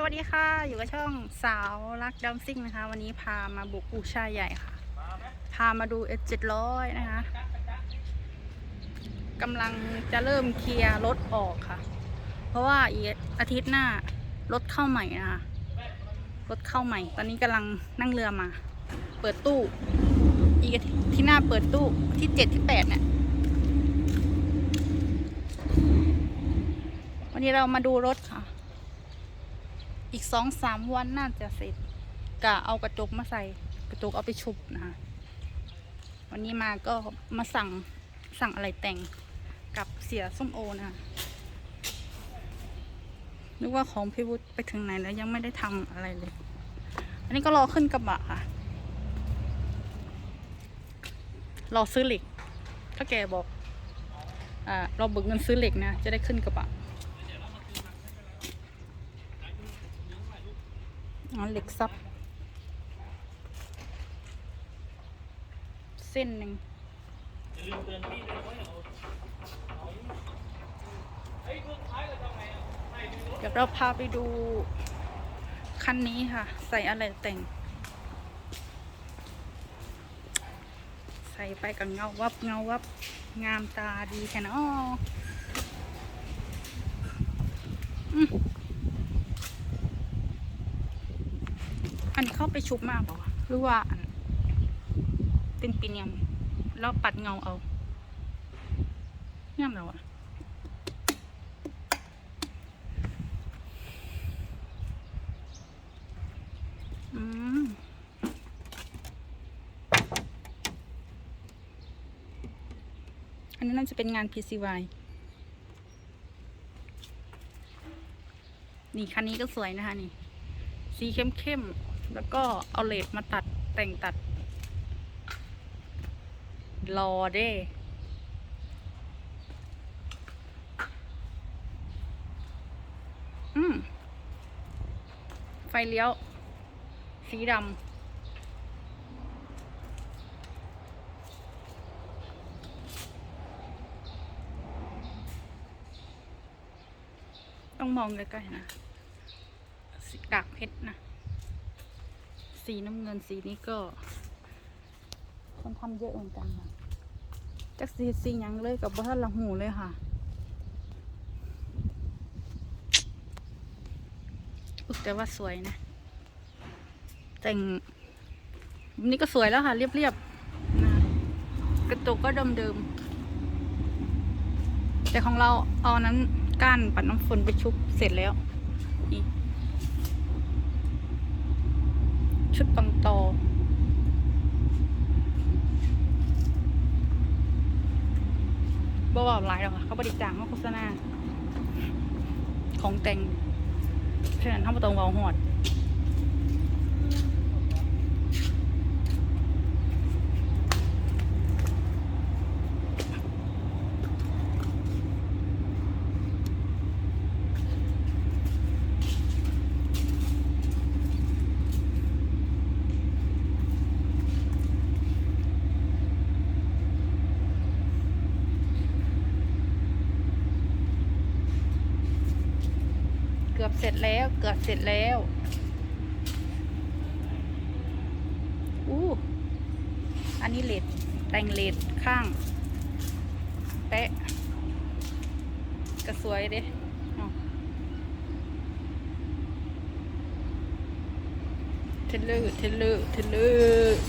สวัสดีค่ะ อยู่กับช่องสาวรักดัมซิ่งนะคะ วันนี้พามาบุกอูชายใหญ่ค่ะ พามาดู S700 นะคะกำลังจะเริ่มเคลียร์รถออกค่ะ เพราะว่าอีกอาทิตย์หน้ารถเข้าใหม่นะคะรถเข้าใหม่ ตอนนี้กำลังนั่งเรือมา เปิดตู้ อีกอาทิตย์ที่หน้าเปิดตู้ที่เจ็ดที่แปดเนี่ยวันนี้เรามาดูรถ อีกสองสามวันน่าจะเสร็จกะเอากระจกมาใส่กระจกเอาไปชุบนะคะวันนี้มาก็มาสั่งสั่งอะไรแต่งกับเสียส้มโอนะคะนึกว่าของพี่วุฒิไปถึงไหนแล้วยังไม่ได้ทำอะไรเลย อันนี้ก็รอขึ้นกระบะค่ะ รอซื้อเหล็ก ถ้าแกบอกอ่าเราเบิกเงินซื้อเหล็กนะ จะได้ขึ้นกระบะ อ๋อเหล็กซับ เส้นหนึ่งเดี๋ยวเราพาไปดู คันนี้ค่ะ ใส่อะไรแต่ง ใส่ไปกับเงาวับเงาวับ งามตาดีแค่นะอ้ออืม อันนี้ เข้าไปชุบมากเปล่าหรือว่าเป็นปีเนียมแล้วปัดเงาเอางามแล้วอะอืมอันนี้น่าจะเป็นงาน PCY นี่คันนี้ก็สวยนะคะนี่ สีเข้มๆ แล้วก็เอาเลดมาตัดแต่งตัด รอเด้ไฟเลี้ยว สีดำต้องมองใกล้ๆนะ กากเพชรนะ สีน้ำเงินสีนี้ก็ คนทำเยอะเหมือนกันค่ะจักสีสีหยังเลยกับบ้านละหูเลยค่ะอุ๊แต่ว่าสวยนะ แต่งนี่ก็สวยแล้วค่ะ เรียบๆนะกระจกก็เดิมๆแต่ของเราเอานั้นก้านปัดน้ำฝนไปชุบเสร็จแล้วนี่ ชุดปัง โต บ่บอกหลายหรอกค่ะเขาบริจาคมาโฆษณา ของแต่งฉะนั้นเขาบ่ต้องเวาหอด เสร็จแล้วเกือบเสร็จแล้วอู้อันนี้เลดแต่งเลดข้างแปะก็สวยเด้เทเลอร์เทเลอร์เทเลอร์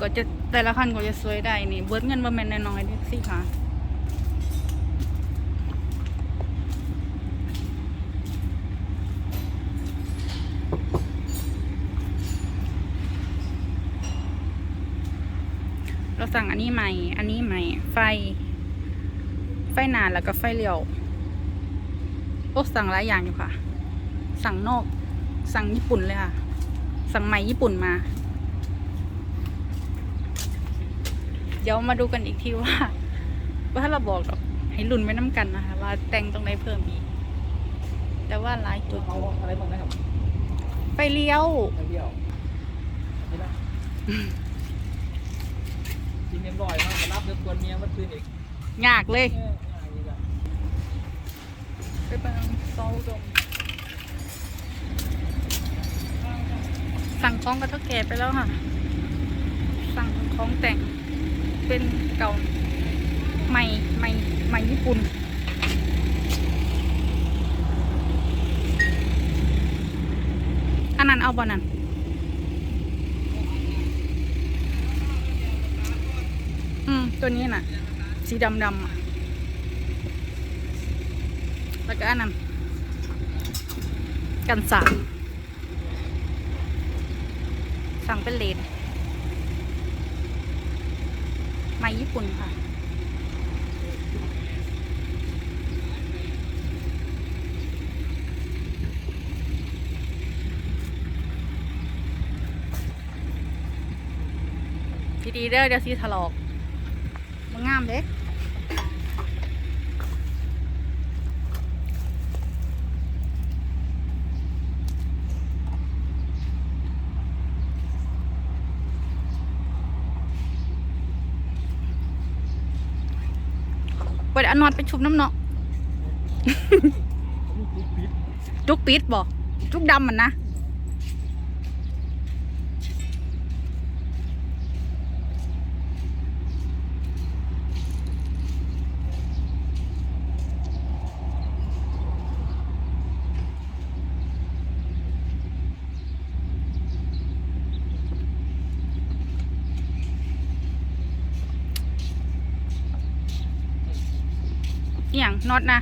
ก็จะแต่ละคันก็จะสวยได้นี่เบิดเงินมาแมนน้อยๆเดิสิค่ะ สั่งอันนี้ใหม่ อันนี้ใหม่ ไฟ ไฟหนาแล้วก็ไฟเลี้ยวโอ้สั่งหลายอย่างอยู่ค่ะ สั่งนอก สั่งญี่ปุ่นเลยค่ะ สั่งใหม่ญี่ปุ่นมา เดี๋ยวมาดูกันอีกทีว่าว่าถ้าเราบอกหรอกให้รุ่นไว้น้ำกันนะคะว่าแต่งตรงไหนเพิ่มอีก แต่ว่าหลายจุดเอาอะไรบ้างนะครับไฟเลี้ยวไปเที่ยวนี่นะจริง เรียบร้อยมากรับเดือดกวนเมียมื่อคืนอีกยากเลยเอออย่างนี้ก็ไปเบิ่งออุดมสั่งของกระเทาแก่ไปแล้วค่ะ สั่งของแต่งเป็นเก่าใหม่ใหม่ใหม่ญี่ปุ่น อันนั้นเอาบ่นั่น อืม ตัวนี้น่ะ สีดำดำแล้วก็อันนั้น กันสาสั่งเป็นเลนไม้ญี่ปุ่นค่ะทีดีเด้อเดี๋ยวซีถลอก งามเด้ เปิดอันนอนไปชุบน้ำเนาะ จุกปิดบอกจุกดำมันนะ อย่างน็อตนะ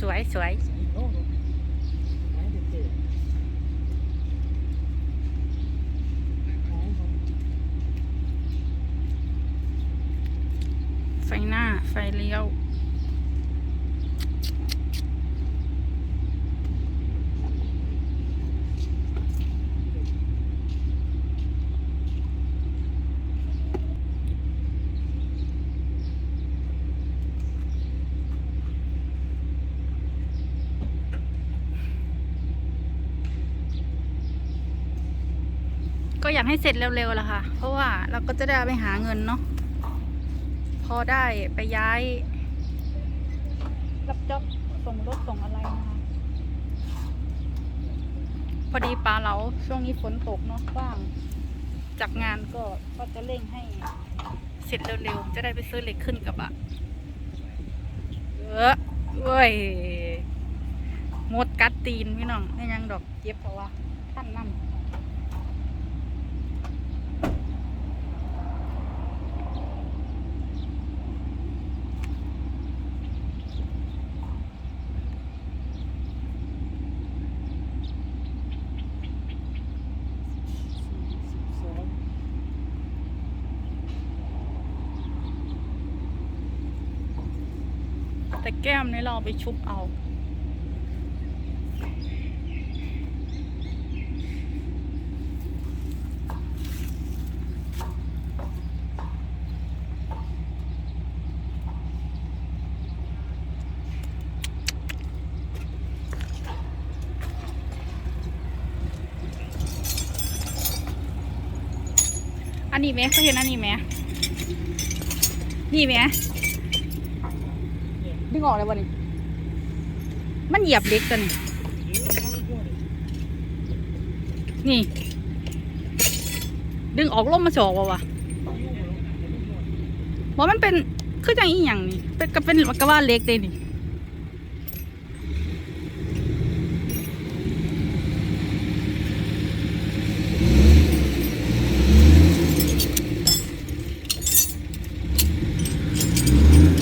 สวยสวยไฟหน้า ไฟเลี้ยว ก็อยากให้เสร็จเร็วๆล่ะค่ะ เพราะว่าเราก็จะได้เอาไปหาเงินเนาะ พอได้ไปย้าย รับจ็อบส่งรถส่งอะไรนะคะพอดีปลาเราช่วงนี้ฝนตกเนาะว่าง จากงานก็ก็จะเร่งให้ เสร็จเร็วๆ จะได้ไปซื้อเหล็กขึ้นกระบะเออเว้ยหมดกัดตีนพี่น้องไม่ยังดอกเจ็บเพราะว่าท่านนั่น แต่แก้มนี่เราเอาไปชุบเอาอันนี้ไหมเขาเห็นอันนี้ไหมนี่ไหม ดึงออกเลยวันนี้มันเหยียบเล็กตัวนี้นี่ ดึงออกล่มมาสอกว่ะวะบอกมันเป็นคือจังอีหยังนี่เป็นก็เป็นกระว่าเล็กเลยนี่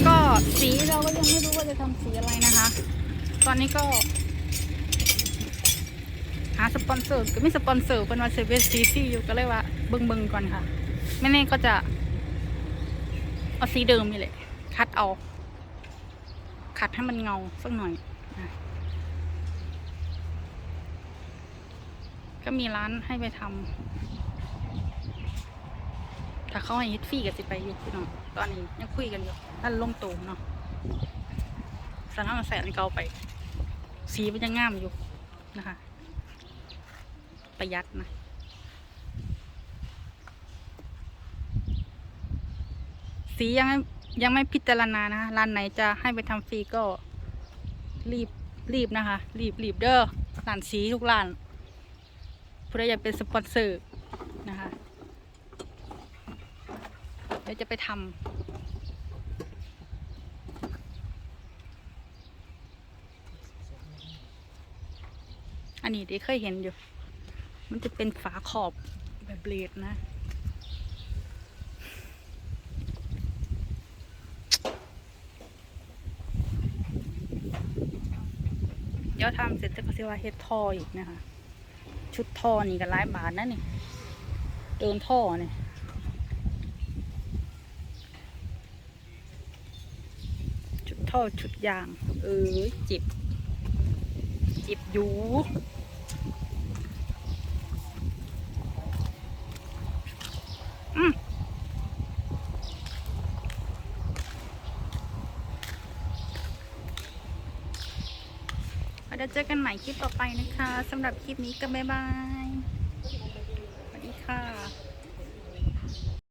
ก็สีเราก็ยังไม่รู้ว่าจะทำสีอะไรนะคะ ต อนนี้ก็ หาสปอนเซอร์ก็ไม่สปอนเซอร์เป็นว่าเซเว่นซีซีอยู่ก็เลยว่าเบิ่งเบิ่งก่อนค่ะ ไม่แน่ก็จะ เอาสีเดิมนี่แหละ คัดเอาขัดให้มันเงาสักหน่อย ก็มีร้านให้ไปทำถ้าเขาให้ฮิตฟรีก็จะไปอยู่พี่น้องตอนนี้ยังคุยกันอยู่ท่านล่มตูเนาะสันเอาแสนเก่าไป สีมันยังงามอยู่นะคะ ประหยัดนะสียังยังไม่พิจารณานะคะร้านไหนจะให้ไปทำฟรีก็รีบรีบนะคะ รีบรีบเด้อร้านสีทุกร้านเพื่ออยากเป็นสปอนเซอร์นะคะ เดี๋ยวจะไปทำ อันนี้เด็กเคยเห็นอยู่ มันจะเป็นฝาขอบแบบเบลดนะ เดี๋ยวทำเสร็จจะก็สิว่าเฮ็ดท่ออีกนะคะ ชุดท่อนี่ก็หลายบาทนะนี่ เดินท่อเนี่ยชุดท่อชุดยาง เออจิบ จิบอยู่เราจะเจอกันใหม่คลิปต่อไปนะคะสำหรับคลิปนี้ก็บ๊ายบาย